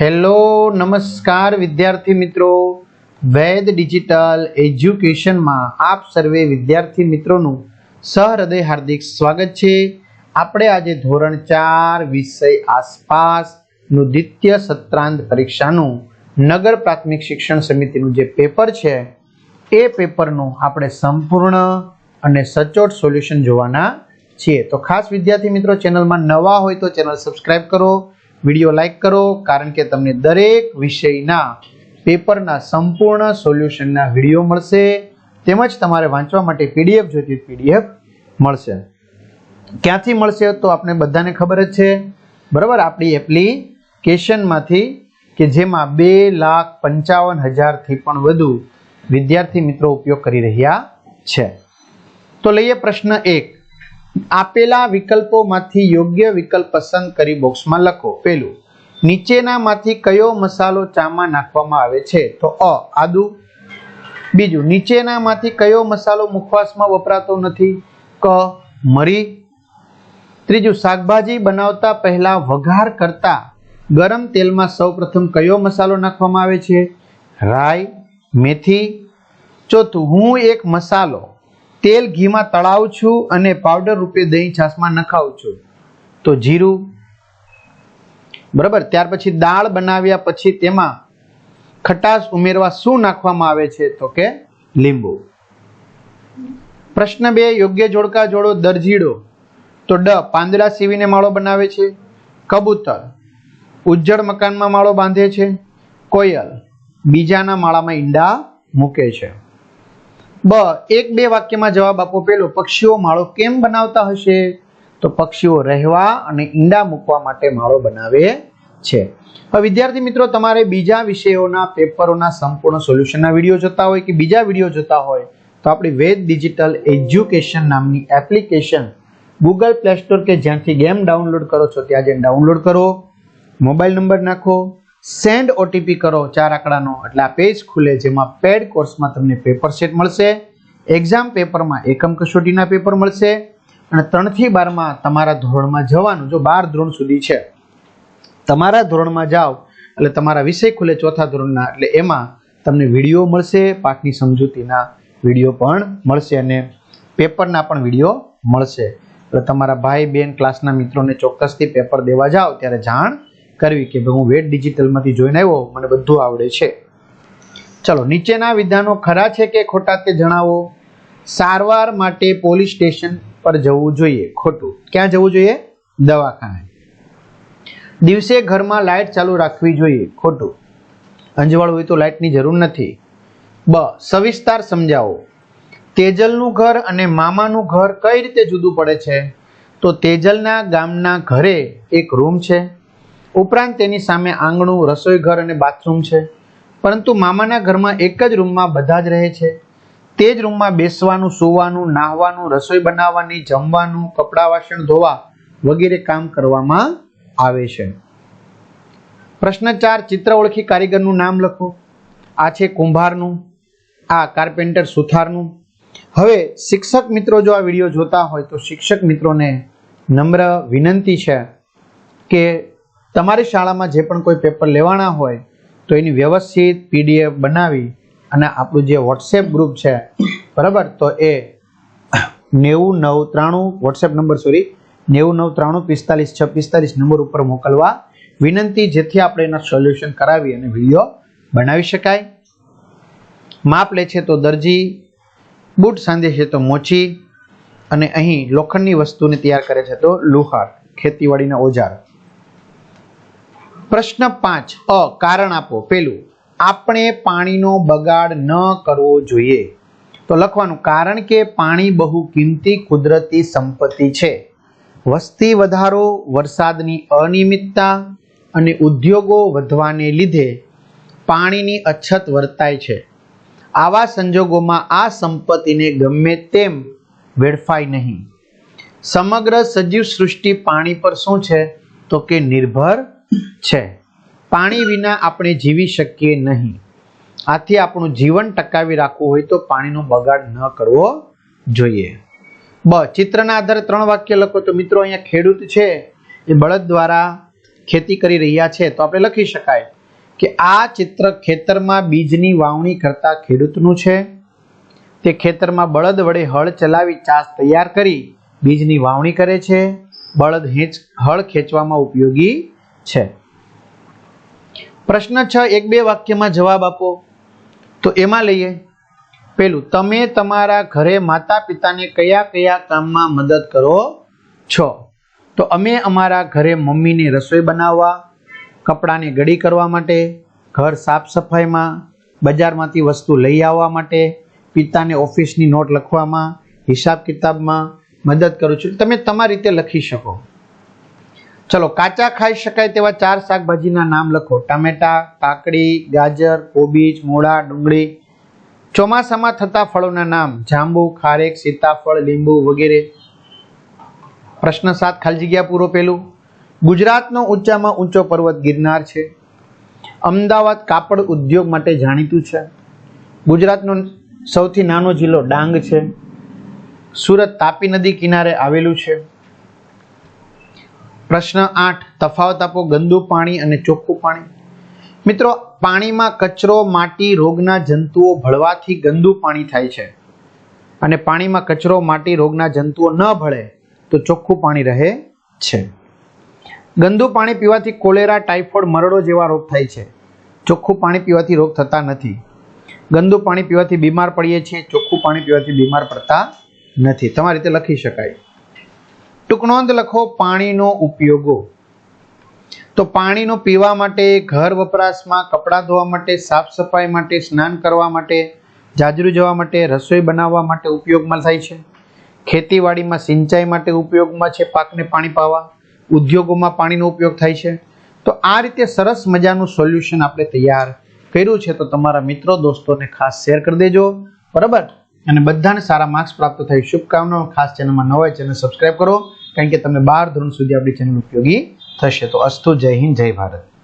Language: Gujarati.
હેલો, નમસ્કાર વિદ્યાર્થી મિત્રો. વેદ ડિજિટલ એજ્યુકેશનમાં આપ સર્વે વિદ્યાર્થી મિત્રોનું સહૃદય હાર્દિક સ્વાગત છે. આપણે આજે ધોરણ ચાર વિષય આસપાસનું દ્વિતીય સત્રાંત પરીક્ષાનું નગર પ્રાથમિક શિક્ષણ સમિતિનું જે પેપર છે, એ પેપરનું આપણે સંપૂર્ણ અને સચોટ સોલ્યુશન જોવાના છીએ. તો ખાસ વિદ્યાર્થી મિત્રો, ચેનલમાં નવા હોય તો ચેનલ સબસ્ક્રાઈબ કરો વીડિયો લાઈક કરો, કારણ કે તમને દરેક વિષયના, પેપરના સંપૂર્ણ સોલ્યુશનના વીડિયો મળશે. તેમજ તમારે વાંચવા માટે પીડીએફ જોઈતી પીડીએફ મળશે. ક્યાંથી મળશે તો આપણે બધાને ખબર જ છે. બરાબર? આપણી એપ્લિકેશનમાંથી કે જેમાં બે લાખ પંચાવન હજારથી પણ વધુ વિદ્યાર્થી મિત્રો ઉપયોગ કરી રહ્યા છે. તો લઈએ પ્રશ્ન એક. આપેલા વિકલ્પોમાંથી યોગ્ય વિકલ્પ પસંદ કરી બોક્સમાં લખો. પેલું નીચેનામાંથી કયો મસાલો ચામાં નાખવામાં આવે છે? તો અ, આદુ. બીજું, નીચેનામાંથી કયો મસાલો મુખવાસમાં વપરાતો નથી? ક, મરી. ત્રીજું, શાકભાજી બનાવતા પહેલા વઘાર કરતા ગરમ તેલમાં સૌપ્રથમ કયો મસાલો નાખવામાં આવે છે? રાઈ, મેથી. ચોથું, હું એક મસાલો તેલ ઘીમાં તળાવું છું અને પાવડર રૂપે દહીં છાશમાં નખાવું છું. તો જીરું. બરાબર? ત્યાર પછી દાળ બનાવ્યા પછી તેમાં ખટાશ ઉમેરવા શું નાખવામાં આવે છે? તો કે લીંબુ. પ્રશ્ન બે, યોગ્ય જોડકા જોડો દરજીડો. તો ડ, પાંદડા સીવીને માળો બનાવે છે. કબૂતર. ઉજ્જડ મકાનમાં માળો બાંધે છે. કોયલ. બીજાના માળામાં ઈંડા મૂકે છે. બ, એક બે વાક્યમાં જવાબ આપો પેલો. પક્ષીઓ માળો કેમ બનાવતા હશે? તો પક્ષીઓ રહેવા અને ઈંડા મૂકવા માટે માળો બનાવે છે. વિદ્યાર્થી મિત્રો, તમારે બીજા વિષયોના પેપરોના સંપૂર્ણ સોલ્યુશનના વીડિયો જોતા હોય કે બીજા વીડિયો જોતા હોય, તો આપણી વેદ ડિજિટલ એજ્યુકેશન નામની એપ્લિકેશન ગૂગલ પ્લે સ્ટોર કે જ્યાંથી ગેમ ડાઉનલોડ કરો છો, ત્યાં જઈને ડાઉનલોડ કરો. મોબાઈલ નંબર નાખો. સેન્ડ ઓટીપી કરો, ચાર આંકડાનો. એટલે આ પેજ ખુલે જેમાં પેડ કોર્સમાં તમને પેપર સેટ મળશે, એક્ઝામ પેપરમાં એકમ કસોટીના પેપર મળશે, અને ત્રણથી બારમાં તમારા ધોરણમાં જવાનું, જો બાર ધોરણ સુધી છે. તમારા ધોરણમાં જાઓ, એટલે તમારા વિષય ખુલે ચોથા ધોરણના, એટલે એમાં તમને વીડિયો મળશે, પાઠની સમજૂતીના વીડિયો પણ મળશે અને પેપરના પણ વીડિયો મળશે. એટલે તમારા ભાઈ બહેન ક્લાસના મિત્રોને ચોક્કસથી પેપર દેવા જાઓ, ત્યારે જાણ કરવી કે ભાઈ હું વેટ ડિજિટલમાંથી જોઈને આવ્યો, મને બધું આવડે છે. ચલો, નીચેના વિધાનો ખરા છે કે ખોટા તે જણાવો. સારવાર માટે પોલીસ સ્ટેશન પર જવું જોઈએ, ખોટું. ક્યાં જવું જોઈએ? દવાખાને. દિવસે ઘરમાં લાઇટ ચાલુ રાખવી જોઈએ, ખોટું. અંજવાળ હોય તો લાઇટની જરૂર નથી. બ, સવિસ્તાર સમજાવો. તેજલનું ઘર અને મામાનું ઘર કઈ રીતે જુદું પડે છે? તો તેજલના ગામના ઘરે એક રૂમ છે. ઉપરાંત તેની સામે આંગણું, રસોઈ ઘર અને બાથરૂમ છે. પરંતુ મામાના ઘરમાં એક જ રૂમમાં બધા જ રહે છે. તે જ રૂમમાં બેસવાનું, સૂવાનું, નાહવાનું, રસોઈ બનાવવાની, જમવાનું, કપડાં વાસણ ધોવા વગેરે કામ કરવામાં આવે છે. પ્રશ્ન ચાર, ચિત્ર ઓળખી કારીગરનું નામ લખો. આ છે કુંભારનું, આ કાર્પેન્ટર સુથારનું. હવે શિક્ષક મિત્રો જો આ વીડિયો જોતા હોય તો શિક્ષક મિત્રોને નમ્ર વિનંતી છે કે તમારી શાળામાં જે પણ કોઈ પેપર લેવાના હોય, તો એની વ્યવસ્થિત પીડીએફ બનાવી અને આપણું જે વોટ્સએપ ગ્રુપ છે, બરાબર? તો એ નેવું નવ ત્રાણું વોટ્સએપ નંબર, સોરી નેવું નવ ત્રાણું પિસ્તાલીસ છ, પિસ્તાલીસ નંબર ઉપર મોકલવા વિનંતી, જેથી આપણે એના સોલ્યુશન કરાવી અને વીડિયો બનાવી શકાય. માપ લે છે તો દરજી, બૂટ સાંધે છે તો મોચી, અને અહીં લોખંડની વસ્તુને તૈયાર કરે છે તો લુહાર, ખેતીવાડીના ઓજાર. પ્રશ્ન પાંચ, અ, કારણ આપો. પેલું, આપણે પાણીનો બગાડ ન કરવો જોઈએ. તો લખવાનું, કારણ કે પાણી બહુ કિંમતી કુદરતી સંપત્તિ છે. વસ્તી વધારો, વરસાદની અનિયમિતતા અને ઉદ્યોગો વધવાને લીધે પાણીની અછત વર્તાય છે. આવા સંજોગોમાં આ સંપત્તિને ગમે તેમ વેડફાય નહીં. સમગ્ર સજીવ સૃષ્ટિ પાણી પર શું છે? તો કે નિર્ભર છે. પાણી વિના આપણે જીવી શકીએ નહીં. આથી આપણું જીવન ટકાવી રાખવું હોય તો પાણીનો બગાડ ન કરવો જોઈએ. બ, ચિત્રના આધારે ત્રણ વાક્ય લખો તો મિત્રો અહીંયા ખેડૂત છે, એ બળદ દ્વારા ખેતી કરી રહ્યા છે. તો આપણે લખી શકાય કે આ ચિત્ર ખેતરમાં બીજની વાવણી કરતા ખેડૂતનું છે. તે ખેતરમાં બળદ વડે હળ ચલાવી ચાસ તૈયાર કરી બીજની વાવણી કરે છે. બળદ હેંચ હળ ખેંચવામાં ઉપયોગી છે. પ્રશ્ન છ, એક બે વાક્યમાં જવાબ આપો. તો એમાં લઈએ. પેલું, તમે તમારા ઘરે માતા પિતાને કયા કયા કામમાં મદદ કરો છો? તો અમે અમારા ઘરે મમ્મીને રસોઈ બનાવવા, કપડાને ગળી કરવા માટે, ઘર સાફ સફાઈમાં, બજારમાંથી વસ્તુ લઈ આવવા માટે, પિતાને ઓફિસની નોટ લખવામાં હિસાબ કિતાબમાં મદદ કરું છું. તમે તમારી રીતે લખી શકો. ચલો, કાચા ખાઈ શકાય તેવા ચાર શાકભાજીના નામ લખો. ટામેટા, કાકડી, ગાજર, કોબીજ, મૂળા, ડુંગળી. ચોમાસામાં થતા ફળોના નામ જાંબુ, ખારેક, સીતાફળ, લીંબુ વગેરે. પ્રશ્ન સાત, ખાલી જગ્યા પૂરો પેલું. ગુજરાતનો ઊંચામાં ઊંચો પર્વત ગિરનાર છે. અમદાવાદ કાપડ ઉદ્યોગ માટે જાણીતું છે. ગુજરાતનો સૌથી નાનો જિલ્લો ડાંગ છે. સુરત તાપી નદી કિનારે આવેલું છે. પ્રશ્ન આઠ, તફાવત આપો, ગંદુ પાણી અને ચોખ્ખું પાણી. મિત્રો, પાણીમાં કચરો, માટી, રોગના જંતુઓ ભળવાથી ગંદુ પાણી થાય છે. અને પાણીમાં કચરો, માટી, રોગના જંતુઓ ન ભળે, તો ચોખ્ખું પાણી રહે છે. ગંદુ પાણી પીવાથી કોલેરા ટાઇફોઇડ મરડો જેવા રોગ થાય છે. ચોખ્ખું પાણી પીવાથી રોગ થતા નથી. ગંદુ પાણી પીવાથી બીમાર પડીએ છીએ, ચોખ્ખું પાણી પીવાથી બીમાર પડતા નથી. તમારી રીતે લખી શકાય. ટૂંકનોંધ લખો, પાણીનો ઉપયોગો. તો પાણીનો પીવા માટે, ઘર વપરાશમાં, કપડાં ધોવા માટે, સાફ સફાઈ માટે, સ્નાન કરવા માટે, જાજરૂ જવા માટે, રસોઈ બનાવવા માટે ઉપયોગમાં થાય છે. ખેતીવાડીમાં સિંચાઈ માટે ઉપયોગમાં છે પાકને પાણી પાવા. ઉદ્યોગોમાં પાણીનો ઉપયોગ થાય છે. તો આ રીતે સરસ મજાનું સોલ્યુશન આપણે તૈયાર કર્યું છે. તો તમારા મિત્રો, દોસ્તોને ખાસ શેર કરી દેજો. બરાબર? અને બધાને સારા માર્ક્સ પ્રાપ્ત થાય. શુભકામનાઓ. ખાસ ચેનલમાં ન હોય ચેનલ સબસ્ક્રાઈબ કરો. કારણ કે તમને બાર ધોરણ સુધી આપણી ચેનલ ઉપયોગી થશે. તો અસ્તુ જય હિન્દ, જય ભારત.